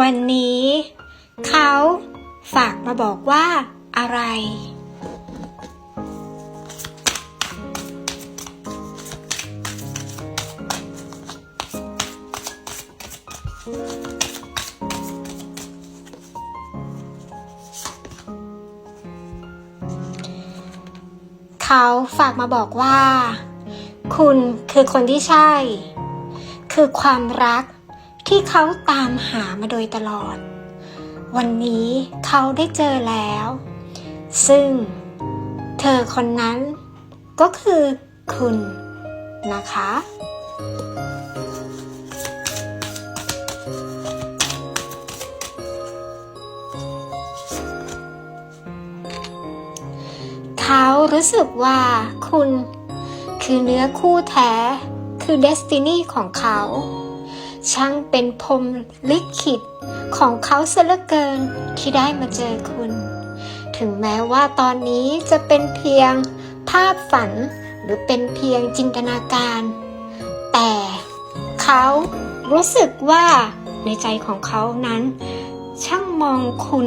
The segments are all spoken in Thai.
วันนี้ เขาฝากมาบอกว่าอะไร เขาฝากมาบอกว่า คุณคือคนที่ใช่ คือความรัก ที่เขาตามหามาโดยตลอด วันนี้เขาได้เจอแล้ว ซึ่งเธอคนนั้นก็คือคุณนะคะ เขารู้สึกว่าคุณคือเนื้อคู่แท้คือเดสตินีของเขา ช่างเป็นพรมลิขิตของเขาเสียเหลือเกินที่ได้มาเจอคุณ ถึงแม้ว่าตอนนี้จะเป็นเพียงภาพฝันหรือเป็นเพียงจินตนาการ แต่เขารู้สึกว่าในใจของเขานั้น ช่างมองคุณ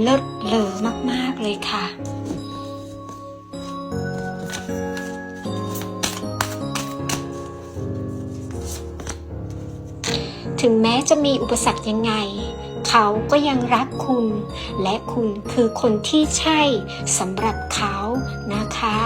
เลิศเลอมาก ๆ เลยค่ะ ถึงแม้จะมีอุปสรรคยังไง เขาก็ยังรักคุณ และคุณคือคนที่ใช่สำหรับเขานะคะ